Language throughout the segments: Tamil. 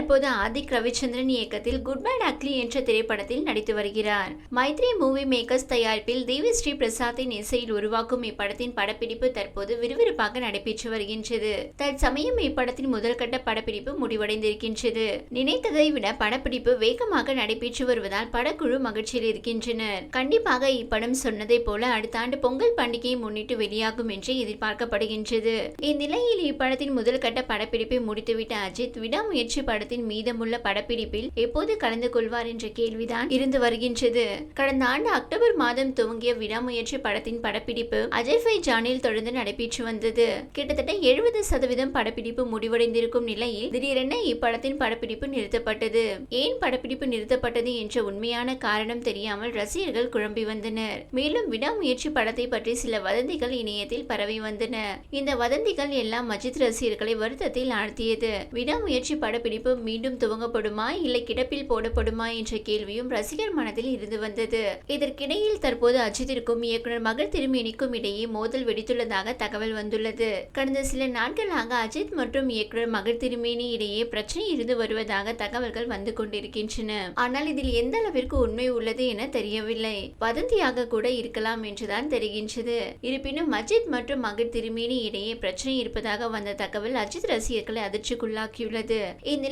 தற்போது ஆதிக் ரவிச்சந்திரன் இயக்கத்தில் குட் பேட் அக்லி என்ற திரைப்படத்தில் நடித்து வருகிறார். மைத்ரி மூவி மேக்கர்ஸ் தயாரிப்பில் தேவி ஸ்ரீ பிரசாத்தின் இசையில் உருவாக்கும் இப்படத்தின் படப்பிடிப்பு தற்போது விறுவிறுப்பாக நடைபெற்று வருகின்றது. தற்சமயம் இப்படத்தின் முதல்கட்ட படப்பிடிப்பு முடிவடைந்திருக்கின்றது. நினைத்ததை விட படப்பிடிப்பு வேகமாக நடைபெற்று வருவதால் படக்குழு மகிழ்ச்சியில் இருக்கின்றனர். கண்டிப்பாக இப்படம் சொன்னதை போல அடுத்த ஆண்டு பொங்கல் பண்டிகையை முன்னிட்டு வெளியாகும் என்று எதிர்பார்க்கப்படுகின்றது. இந்நிலையில் இப்படத்தின் முதல் கட்ட படப்பிடிப்பை முடித்துவிட்ட அஜித் விடாமுயற்சி படத்தில் படத்தின் மீதமுள்ள படப்பிடிப்பில் எப்போது கலந்து கொள்வார் என்ற கேள்விதான் இருந்து வருகின்றது. கடந்த ஆண்டு அக்டோபர் மாதம் துவங்கிய விடாமுயற்சி படத்தின் படப்பிடிப்பு அஜய் ஜானில் தொடர்ந்து நடைபெற்று வந்தது. கிட்டத்தட்ட எழுபது சதவீதம் படப்பிடிப்பு முடிவடைந்திருக்கும் நிலையில் திடீரென இப்படத்தின் படப்பிடிப்பு நிறுத்தப்பட்டது. ஏன் படப்பிடிப்பு நிறுத்தப்பட்டது என்ற உண்மையான காரணம் தெரியாமல் ரசிகர்கள் குழம்பி வந்தனர். மேலும் விடாமுயற்சி படத்தை பற்றி சில வதந்திகள் இணையத்தில் பரவி வந்தன. இந்த வதந்திகள் எல்லாம் அஜித் ரசிகர்களை வருத்தத்தில் ஆழ்த்தியது. விடாமுயற்சி படப்பிடிப்பு மீண்டும் துவங்கப்படுமா? இல்லை கிடப்பில் போடப்படுமா? என்ற கேள்வியும் ரசிகர் மனதில் இருந்து வந்தது. இதற்கிடையில் தற்போது அஜித்திற்கும் இயக்குனர் மகள் திருமேனிக்கும் இடையே மோதல் வெடித்துள்ளதாக தகவல் வந்துள்ளது. கடந்த சில நாட்களாக அஜித் மற்றும் இயக்குனர் மகள் திருமேனி இடையே பிரச்சனை இருந்து வருவதாக தகவல்கள் வந்து கொண்டிருக்கின்றன. ஆனால் இதில் எந்த அளவிற்கு உண்மை உள்ளது என தெரியவில்லை. வதந்தியாக கூட இருக்கலாம் என்றுதான் தெரிகின்றது. இருப்பினும் அஜித் மற்றும் மகள் திருமேனி இடையே பிரச்சனை இருப்பதாக வந்த தகவல் அஜித் ரசிகர்களை அதிர்ச்சிக்குள்ளாக்கியுள்ளது.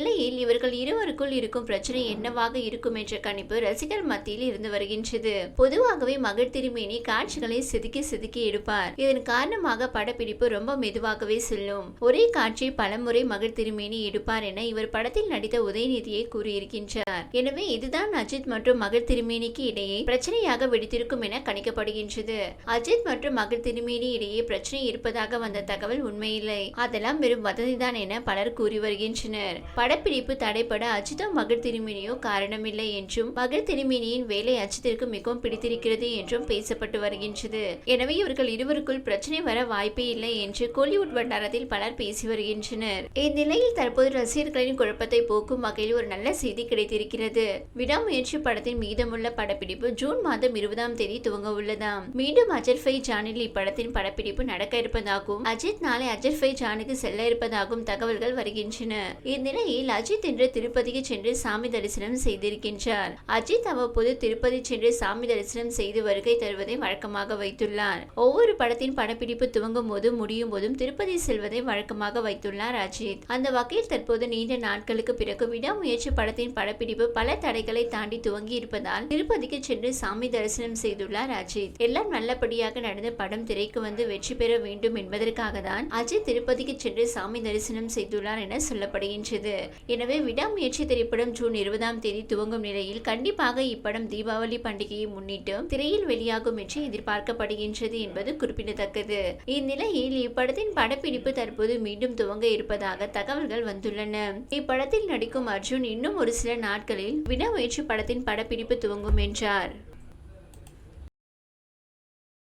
இந்நிலையில் இவர்கள் இருவருக்குள் இருக்கும் பிரச்சனை என்னவாக இருக்கும் என்ற கணிப்பு ரசிகர் மத்தியில் இருந்து வருகின்றது. பொதுவாகவே மகள் திருமேனி காட்சிகளை செதுக்கி செதுக்கி எடுப்பார். இதன் காரணமாக படப்பிடிப்பு ரொம்ப மெதுவாகவே செல்லும். ஒரே காட்சி பலமுறை மகள் திருமேனி எடுப்பார் என இவர் படத்தில் நடித்த உதயநிதியை கூறியிருக்கின்றார். எனவே இதுதான் அஜித் மற்றும் மகள் திருமேனிக்கு இடையே பிரச்சனையாக வெடித்திருக்கும் என கணிக்கப்படுகின்றது. அஜித் மற்றும் மகள் திருமேனி இடையே பிரச்சனை இருப்பதாக வந்த தகவல் உண்மையில்லை. அதெல்லாம் வெறும் வதந்திதான் என பலர் கூறி வருகின்றனர். படப்பிடிப்பு தடைப்பட அஜித்தும் மகள் திருமேனியோ காரணமில்லை என்றும் மகள் திருமேனியின் வேலை அஜித்திற்கு மிகவும் பிடித்திருக்கிறது என்றும் பேசப்பட்டு வருகின்றது. எனவே இவர்கள் இருவருக்குள் பிரச்சனை வர வாய்ப்பே இல்லை என்று கோலிவுட் வட்டாரத்தில் பலர் பேசி வருகின்றனர். இந்நிலையில் தற்போது ரசிகர்களின் குழப்பத்தை போக்கும் வகையில் ஒரு நல்ல செய்தி கிடைத்திருக்கிறது. விடாமுயற்சி படத்தின் மீதமுள்ள படப்பிடிப்பு ஜூன் மாதம் இருபதாம் தேதி துவங்க உள்ளதாம் மீண்டும் அஜர் ஃபை ஜானில் இப்படத்தின் படப்பிடிப்பு நடக்க இருப்பதாகவும் அஜித் நாளை அஜர் ஃபை ஜானுக்கு செல்ல இருப்பதாகவும் தகவல்கள் வருகின்றன. இந்நிலையில் அஜித் இன்று திருப்பதிக்கு சென்று சாமி தரிசனம் செய்திருக்கின்றார். அஜித் அவ்வப்போது திருப்பதி சென்று சாமி தரிசனம் செய்து வருகை தருவதை வழக்கமாக வைத்துள்ளார். ஒவ்வொரு படத்தின் படப்பிடிப்பு துவங்கும் போதும் முடியும் போதும் திருப்பதி செல்வதை வழக்கமாக வைத்துள்ளார் அஜித். அந்த வகையில் தற்போது நீண்ட நாட்களுக்கு பிறகு விடாமுயற்சி படத்தின் படப்பிடிப்பு பல தடைகளை தாண்டி துவங்கி இருப்பதால் திருப்பதிக்கு சென்று சாமி தரிசனம் செய்துள்ளார் அஜித். எல்லாம் நல்லபடியாக நடந்த படம் திரைக்கு வந்து வெற்றி பெற வேண்டும் என்பதற்காக தான் அஜித் திருப்பதிக்கு சென்று சாமி தரிசனம் செய்துள்ளார் என சொல்லப்படுகின்றது. எனவே விடாமுயற்சி திரைப்படம் ஜூன் இருபதாம் தேதி துவங்கும் நிலையில் கண்டிப்பாக இப்படம் தீபாவளி பண்டிகையை முன்னிட்டு திரையில் வெளியாகும் என்று எதிர்பார்க்கப்படுகின்றது என்பது குறிப்பிடத்தக்கது. இந்நிலையில் இப்படத்தின் படப்பிடிப்பு தற்போது மீண்டும் துவங்க இருப்பதாக தகவல்கள் வந்துள்ளன. இப்படத்தில் நடிக்கும் அர்ஜுன் இன்னும் ஒரு சில நாட்களில் விடாமுயற்சி படத்தின் படப்பிடிப்பு துவங்கும் என்றார்.